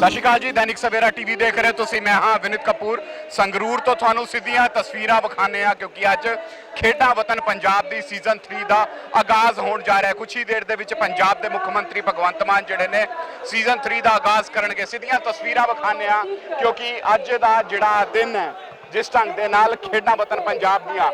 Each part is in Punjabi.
ਸਤਿ ਸ਼੍ਰੀ ਅਕਾਲ ਜੀ, ਦੈਨਿਕ ਸਵੇਰਾ ਟੀਵੀ ਦੇਖ ਰਹੇ ਹੋ ਤੁਸੀਂ। ਮੈਂ ਹਾਂ ਵਿਨਿਤ ਕਪੂਰ। ਸੰਗਰੂਰ ਤੋਂ ਤੁਹਾਨੂੰ ਸਿੱਧੀਆਂ ਤਸਵੀਰਾਂ ਵਿਖਾਣੇ ਆ ਕਿਉਂਕਿ ਅੱਜ ਖੇਡਾਂ ਵਤਨ ਪੰਜਾਬ ਦੀ ਸੀਜ਼ਨ 3 ਦਾ ਆਗਾਜ਼ ਹੋਣ ਜਾ ਰਿਹਾ ਹੈ। ਕੁਝ ਹੀ ਦੇਰ ਦੇ ਵਿੱਚ ਪੰਜਾਬ ਦੇ ਮੁੱਖ ਮੰਤਰੀ ਭਗਵੰਤ ਮਾਨ ਜਿਹੜੇ ਨੇ ਸੀਜ਼ਨ 3 ਦਾ ਆਗਾਜ਼ ਕਰਨਗੇ। ਸਿੱਧੀਆਂ ਤਸਵੀਰਾਂ ਵਿਖਾਣੇ ਆ ਕਿਉਂਕਿ ਅੱਜ ਦਾ ਜਿਹੜਾ ਦਿਨ ਹੈ, ਜਿਸ ਢੰਗ ਦੇ ਨਾਲ ਖੇਡਾਂ ਵਤਨ ਪੰਜਾਬ ਦੀਆਂ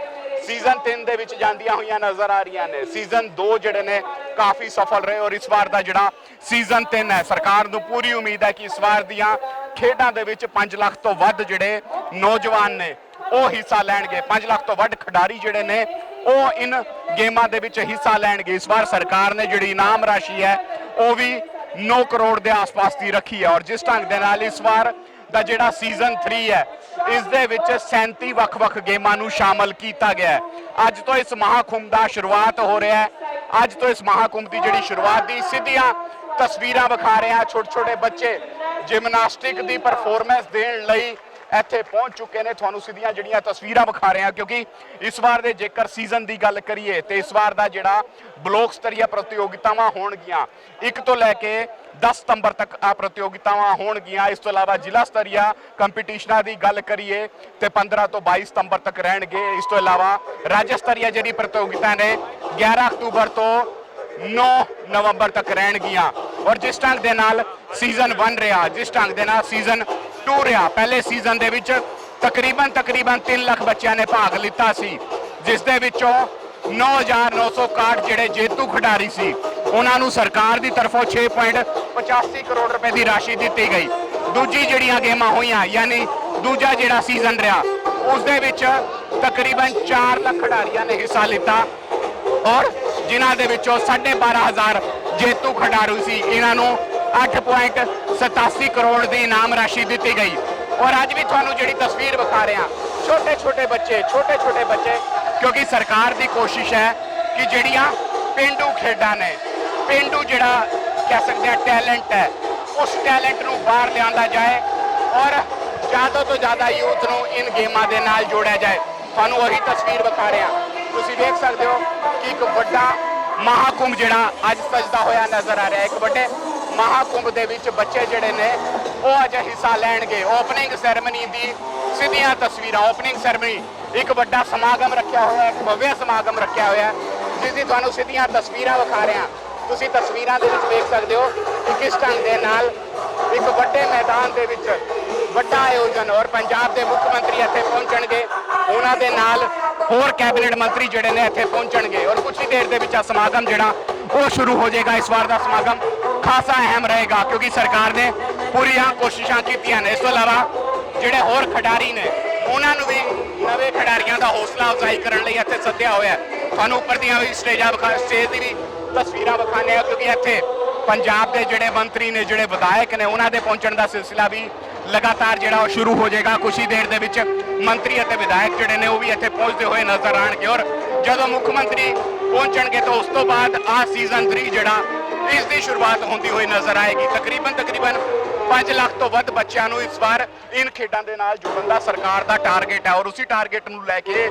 ਸੀਜ਼ਨ 3 ਦੇ ਵਿੱਚ ਜਾਂਦੀਆਂ ਹੋਈਆਂ ਨਜ਼ਰ ਆ ਰਹੀਆਂ ਨੇ। ਸੀਜ਼ਨ 2 ਜਿਹੜੇ ਨੇ ਕਾਫੀ ਸਫਲ ਰਹੇ ਔਰ ਇਸ ਵਾਰ ਦਾ ਜਿਹੜਾ ਸੀਜ਼ਨ 3 ਹੈ, ਸਰਕਾਰ ਨੂੰ ਪੂਰੀ ਉਮੀਦ ਹੈ ਕਿ ਇਸ ਵਾਰ ਦੀਆਂ ਖੇਡਾਂ ਦੇ ਵਿੱਚ 5 ਲੱਖ ਤੋਂ ਵੱਧ ਜਿਹੜੇ ਨੌਜਵਾਨ ਨੇ, ਉਹ ਹਿੱਸਾ ਲੈਣਗੇ। 5 ਲੱਖ ਤੋਂ ਵੱਧ ਖਿਡਾਰੀ ਜਿਹੜੇ ਨੇ, ਉਹ ਇਨ ਗੇਮਾਂ ਦੇ ਵਿੱਚ ਹਿੱਸਾ ਲੈਣਗੇ। ਇਸ ਵਾਰ ਸਰਕਾਰ ਨੇ ਜਿਹੜੀ ਇਨਾਮ ਰਾਸ਼ੀ ਹੈ, ਉਹ ਵੀ 9 ਕਰੋੜ ਦੇ ਆਸ-ਪਾਸ ਦੀ ਰੱਖੀ ਹੈ। ਔਰ ਜਿਸ ਢੰਗ ਦੇ ਨਾਲ ਇਸ ਵਾਰ ਦਾ ਜਿਹੜਾ ਸੀਜ਼ਨ 3 ਹੈ, ਇਸ ਦੇ ਵਿੱਚ 37 ਵੱਖ-ਵੱਖ ਗੇਮਾਂ ਨੂੰ ਸ਼ਾਮਲ ਕੀਤਾ ਗਿਆ ਹੈ। ਅੱਜ ਤੋਂ ਇਸ ਮਹਾਕੁੰਭ ਦਾ ਸ਼ੁਰੂਆਤ ਹੋ ਰਿਹਾ ਹੈ। ਅੱਜ ਤੋਂ ਇਸ ਮਹਾਕੁੰਭ ਦੀ ਜਿਹੜੀ ਸ਼ੁਰੂਆਤ ਦੀ ਸਿੱਧੀਆਂ ਤਸਵੀਰਾਂ ਵਿਖਾ ਰਹੇ ਹਾਂ ਛੋਟੇ-ਛੋਟੇ ਬੱਚੇ ਜਿਮਨਾਸਟਿਕ ਦੀ ਪਰਫਾਰਮੈਂਸ ਦੇਣ ਲਈ ਇੱਥੇ ਪਹੁੰਚ ਚੁੱਕੇ ਨੇ। ਤੁਹਾਨੂੰ ਸਿੱਧੀਆਂ ਜਿਹੜੀਆਂ ਤਸਵੀਰਾਂ ਵਿਖਾ ਰਹੇ ਹਾਂ ਕਿਉਂਕਿ ਇਸ ਵਾਰ ਦੇ ਜੇਕਰ ਸੀਜ਼ਨ ਦੀ ਗੱਲ ਕਰੀਏ, ਤੇ ਇਸ ਵਾਰ ਦਾ ਜਿਹੜਾ ਬਲੋਕ ਸਤਰੀਆ ਪ੍ਰਤੀਯੋਗਿਤਾਵਾਂ ਹੋਣਗੀਆਂ 1 ਤੋਂ ਲੈ ਕੇ 10 ਸਤੰਬਰ ਤੱਕ ਆ ਪ੍ਰਤੀਯੋਗਿਤਾਵਾਂ ਹੋਣਗੀਆਂ। ਇਸ ਤੋਂ ਇਲਾਵਾ ਜ਼ਿਲ੍ਹਾ ਸਤਰੀਆ ਕੰਪੀਟੀਸ਼ਨਾਂ ਦੀ ਗੱਲ ਕਰੀਏ, ਤੇ 15 ਤੋਂ 22 ਸਤੰਬਰ ਤੱਕ ਰਹਿਣਗੇ। ਇਸ ਤੋਂ ਇਲਾਵਾ ਰਾਜ ਸਤਰੀਆ ਜਿਹੜੀ ਪ੍ਰਤੀਯੋਗਿਤਾ ਨੇ 11 ਅਕਤੂਬਰ ਤੋਂ 9 ਨਵੰਬਰ ਤੱਕ ਰਹਿਣਗੀਆਂ। ਔਰ ਜਿਸ ਢੰਗ ਦੇ ਨਾਲ ਸੀਜ਼ਨ 1 ਰਿਹਾ, ਜਿਸ ਢੰਗ ਦੇ ਨਾਲ ਸੀਜ਼ਨ 2 ਰਿਹਾ। ਪਹਿਲੇ ਸੀਜ਼ਨ ਦੇ ਵਿੱਚ ਤਕਰੀਬਨ ਤਕਰੀਬਨ 3 ਲੱਖ ਬੱਚਿਆਂ ਨੇ ਭਾਗ ਲਿੱਤਾ ਸੀ, ਜਿਸ ਦੇ ਵਿੱਚੋਂ 9961 ਜਿਹੜੇ ਜੇਤੂ ਖਿਡਾਰੀ ਸੀ, ਉਹਨਾਂ ਨੂੰ ਸਰਕਾਰ ਦੀ ਤਰਫੋਂ 6.85 ਕਰੋੜ ਰੁਪਏ ਦੀ ਰਾਸ਼ੀ ਦਿੱਤੀ ਗਈ। ਦੂਜੀ ਜਿਹੜੀਆਂ ਗੇਮਾਂ ਹੋਈਆਂ, ਯਾਨੀ ਦੂਜਾ ਜਿਹੜਾ ਸੀਜ਼ਨ ਰਿਹਾ, ਉਸ ਦੇ ਵਿੱਚ ਤਕਰੀਬਨ 4 ਲੱਖ ਖਿਡਾਰੀਆਂ ਨੇ ਹਿੱਸਾ ਲਿੱਤਾ ਔਰ ਜਿਨ੍ਹਾਂ ਦੇ ਵਿੱਚੋਂ 12500 ਜੇਤੂ ਖਿਡਾਰੂ ਸੀ, ਇਹਨਾਂ ਨੂੰ 8.87 ਕਰੋੜ ਦੀ ਇਨਾਮ ਰਾਸ਼ੀ ਦਿੱਤੀ ਗਈ। ਔਰ ਅੱਜ ਵੀ ਤੁਹਾਨੂੰ ਜਿਹੜੀ ਤਸਵੀਰ ਵਿਖਾ ਰਹੇ ਹਾਂ ਛੋਟੇ ਛੋਟੇ ਬੱਚੇ ਛੋਟੇ ਛੋਟੇ ਬੱਚੇ, ਕਿਉਂਕਿ ਸਰਕਾਰ ਦੀ ਕੋਸ਼ਿਸ਼ ਹੈ ਕਿ ਜਿਹੜੀਆਂ ਪਿੰਡੂ ਖੇਡਾਂ ਨੇ, ਪਿੰਡੂ ਜਿਹੜਾ ਕਹਿ ਸਕਦੇ ਆ ਟੈਲੈਂਟ ਹੈ, ਉਸ ਟੈਲੈਂਟ ਨੂੰ ਬਾਹਰ ਲਿਆਂਦਾ ਜਾਏ ਔਰ ਜ਼ਿਆਦਾ ਤੋਂ ਜ਼ਿਆਦਾ ਯੂਥ ਨੂੰ ਇਨ ਗੇਮਾਂ ਦੇ ਨਾਲ ਜੋੜਿਆ ਜਾਏ। ਤੁਹਾਨੂੰ ਉਹੀ ਤਸਵੀਰ ਵਿਖਾ ਰਿਹਾ। ਤੁਸੀਂ ਦੇਖ ਸਕਦੇ ਹੋ ਕਿ ਇੱਕ ਵੱਡਾ ਮਹਾਕੁੰਭ ਜਿਹੜਾ ਅੱਜ ਸਜਦਾ ਹੋਇਆ ਨਜ਼ਰ ਆ ਰਿਹਾ। ਹੈ ਇੱਕ ਵੱਡੇ ਮਹਾਕੁੰਭ ਦੇ ਵਿੱਚ ਬੱਚੇ ਜਿਹੜੇ ਨੇ, ਉਹ ਅੱਜ ਹਿੱਸਾ ਲੈਣਗੇ। ਓਪਨਿੰਗ ਸੈਰੇਮਨੀ ਦੀ ਸਿੱਧੀਆਂ ਤਸਵੀਰਾਂ ਓਪਨਿੰਗ ਸੈਰੇਮਨੀ ਇੱਕ ਵੱਡਾ ਸਮਾਗਮ ਰੱਖਿਆ ਹੋਇਆ ਹੈ ਇੱਕ ਭਵਯ ਸਮਾਗਮ ਰੱਖਿਆ ਹੋਇਆ ਹੈ ਜਿਸ ਦੀ ਤੁਹਾਨੂੰ ਸਿੱਧੀਆਂ ਤਸਵੀਰਾਂ ਵਿਖਾ ਰਹੇ। ਹਾਂ ਤੁਸੀਂ ਤਸਵੀਰਾਂ ਦੇ ਵਿੱਚ ਦੇਖ ਸਕਦੇ ਹੋ ਕਿ ਕਿਸ ਢੰਗ ਦੇ ਨਾਲ ਇੱਕ ਵੱਡੇ ਮੈਦਾਨ ਦੇ ਵਿੱਚ ਵੱਡਾ ਆਯੋਜਨ ਔਰ ਪੰਜਾਬ ਦੇ ਮੁੱਖ ਮੰਤਰੀ ਇੱਥੇ ਪਹੁੰਚਣਗੇ। ਉਹਨਾਂ ਦੇ ਨਾਲ ਹੋਰ ਕੈਬਨਿਟ ਮੰਤਰੀ ਜਿਹੜੇ ਨੇ ਇੱਥੇ ਪਹੁੰਚਣਗੇ। ਔਰ ਕੁਝ ਹੀ ਦੇਰ ਦੇ ਵਿੱਚ ਆ ਸਮਾਗਮ ਜਿਹੜਾ ਉਹ ਸ਼ੁਰੂ ਹੋ ਜਾਏਗਾ ਇਸ ਵਾਰ ਦਾ ਸਮਾਗਮ। ਖਾਸਾ ਅਹਿਮ ਰਹੇਗਾ ਕਿਉਂਕਿ ਸਰਕਾਰ ਨੇ ਪੂਰੀਆਂ ਕੋਸ਼ਿਸ਼ਾਂ ਕੀਤੀਆਂ ਨੇ। ਇਸ ਤੋਂ ਇਲਾਵਾ ਜਿਹੜੇ ਹੋਰ ਖਿਡਾਰੀ ਨੇ, ਉਹਨਾਂ ਨੂੰ ਵੀ ਨਵੇਂ ਖਿਡਾਰੀਆਂ ਦਾ ਹੌਸਲਾ ਅਫਜ਼ਾਈ ਕਰਨ ਲਈ ਇੱਥੇ ਸੱਦਿਆ ਹੋਇਆ ਤੁਹਾਨੂੰ ਉੱਪਰ ਦੀਆਂ ਵੀ ਸਟੇਜਾਂ ਵਿਖਾ ਸਟੇਜ ਦੀ ਵੀ ਤਸਵੀਰਾਂ ਵਿਖਾਣੇ ਆ ਕਿਉਂਕਿ ਇੱਥੇ ਪੰਜਾਬ ਦੇ ਜਿਹੜੇ ਮੰਤਰੀ ਨੇ, ਜਿਹੜੇ ਵਿਧਾਇਕ ਨੇ, ਉਹਨਾਂ ਦੇ ਪਹੁੰਚਣ ਦਾ ਸਿਲਸਿਲਾ ਵੀ ਲਗਾਤਾਰ ਜਿਹੜਾ ਉਹ ਸ਼ੁਰੂ ਹੋ ਜਾਏਗਾ। ਕੁਝ ਹੀ ਦੇਰ ਦੇ ਵਿੱਚ ਮੰਤਰੀ ਅਤੇ ਵਿਧਾਇਕ ਜਿਹੜੇ ਨੇ, ਉਹ ਵੀ ਇੱਥੇ ਪਹੁੰਚਦੇ ਹੋਏ ਨਜ਼ਰ ਆਣਗੇ ਔਰ ਜਦੋਂ ਮੁੱਖ ਮੰਤਰੀ ਪਹੁੰਚਣਗੇ ਤਾਂ ਉਸ ਤੋਂ ਬਾਅਦ ਆ ਸੀਜ਼ਨ 3 ਜਿਹੜਾ, ਇਸ ਦੀ ਸ਼ੁਰੂਆਤ ਹੁੰਦੀ ਹੋਈ ਨਜ਼ਰ ਆਏਗੀ। ਤਕਰੀਬਨ ਤਕਰੀਬਨ 5 ਲੱਖ ਤੋਂ ਵੱਧ ਬੱਚਿਆਂ ਨੂੰ ਇਸ ਵਾਰ ਇਨ ਖੇਡਾਂ ਦੇ ਨਾਲ ਜੁੜਨ ਦਾ ਸਰਕਾਰ ਦਾ ਟਾਰਗੇਟ ਹੈ ਔਰ ਉਸੇ ਟਾਰਗੇਟ ਨੂੰ ਲੈ ਕੇ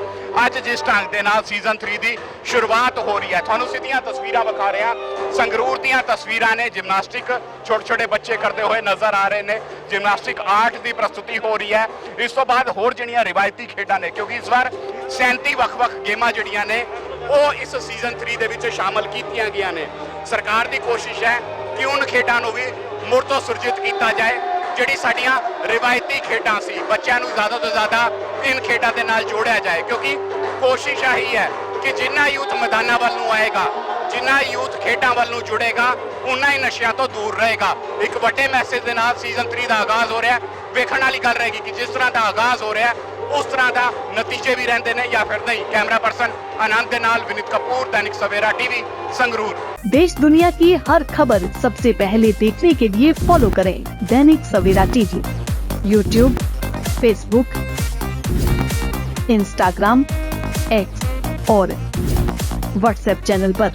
ਅੱਜ ਜਿਸ ਢੰਗ ਦੇ ਨਾਲ ਸੀਜ਼ਨ 3 ਦੀ ਸ਼ੁਰੂਆਤ ਹੋ ਰਹੀ ਹੈ। ਤੁਹਾਨੂੰ ਸਿੱਧੀਆਂ ਤਸਵੀਰਾਂ ਵਿਖਾ ਰਿਹਾ। ਸੰਗਰੂਰ ਦੀਆਂ ਤਸਵੀਰਾਂ ਨੇ ਜਿਮਨਾਸਟਿਕ ਛੋਟੇ ਛੋਟੇ ਬੱਚੇ ਕਰਦੇ ਹੋਏ ਨਜ਼ਰ ਆ ਰਹੇ ਨੇ। ਜਿਮਨਾਸਟਿਕ ਆਰਟ ਦੀ ਪ੍ਰਸਤੁਤੀ ਹੋ ਰਹੀ ਹੈ। ਇਸ ਤੋਂ ਬਾਅਦ ਹੋਰ ਜਿਹੜੀਆਂ ਰਿਵਾਇਤੀ ਖੇਡਾਂ ਨੇ, ਕਿਉਂਕਿ ਇਸ ਵਾਰ 37 ਵੱਖ-ਵੱਖ ਗੇਮਾਂ ਜਿਹੜੀਆਂ ਨੇ, ਉਹ ਇਸ ਸੀਜ਼ਨ 3 ਦੇ ਵਿੱਚ ਸ਼ਾਮਲ ਕੀਤੀਆਂ ਗਈਆਂ ਨੇ। ਸਰਕਾਰ ਦੀ ਕੋਸ਼ਿਸ਼ ਹੈ ਕਿ ਉਹਨਾਂ ਖੇਡਾਂ ਨੂੰ ਵੀ ਮੁੜ ਤੋਂ ਸੁਰਜੀਤ ਕੀਤਾ ਜਾਏ, ਜਿਹੜੀ ਸਾਡੀਆਂ ਰਿਵਾਇਤੀ ਖੇਡਾਂ ਸੀ, ਬੱਚਿਆਂ ਨੂੰ ਜ਼ਿਆਦਾ ਤੋਂ ਜ਼ਿਆਦਾ ਇਨ ਖੇਡਾਂ ਦੇ ਨਾਲ ਜੋੜਿਆ ਜਾਏ, ਕਿਉਂਕਿ ਕੋਸ਼ਿਸ਼ ਆਹੀ ਹੈ ਕਿ ਜਿੰਨਾ ਯੂਥ ਮੈਦਾਨਾਂ ਵੱਲ ਨੂੰ ਆਏਗਾ, ਜਿੰਨਾ ਯੂਥ ਖੇਡਾਂ ਵੱਲ ਨੂੰ ਜੁੜੇਗਾ ਉਨਾ ਹੀ ਨਸ਼ਿਆਂ ਤੋਂ ਦੂਰ ਰਹੇਗਾ। ਇੱਕ ਵੱਡੇ ਮੈਸੇਜ ਦੇ ਨਾਲ ਸੀਜ਼ਨ 3 ਦਾ ਆਗਾਜ਼ ਹੋ ਰਿਹਾ ਵੇਖਣ ਵਾਲੀ ਗੱਲ ਰਹੇਗੀ ਕਿ ਜਿਸ ਤਰ੍ਹਾਂ ਦਾ ਆਗਾਜ਼ ਹੋ ਰਿਹਾ ਉਸ ਤਰ੍ਹਾਂ ਦਾ ਨਤੀਜੇ ਵੀ ਰਹਿੰਦੇ ਨੇ ਜਾਂ ਫਿਰ ਨਹੀਂ ਕੈਮਰਾ ਪਰਸਨ ਆਨੰਦ ਦੇ ਨਾਲ ਵਿਨੀਤ ਕਪੂਰ ਦੈਨਿਕ ਸਵੇਰਾ ਟੀਵੀ ਸੰਗਰੂਰ देश दुनिया की हर खबर सबसे पहले देखने के लिए फॉलो करें Dainik Savera TV YouTube Facebook Instagram X और व्हाट्सएप चैनल पर।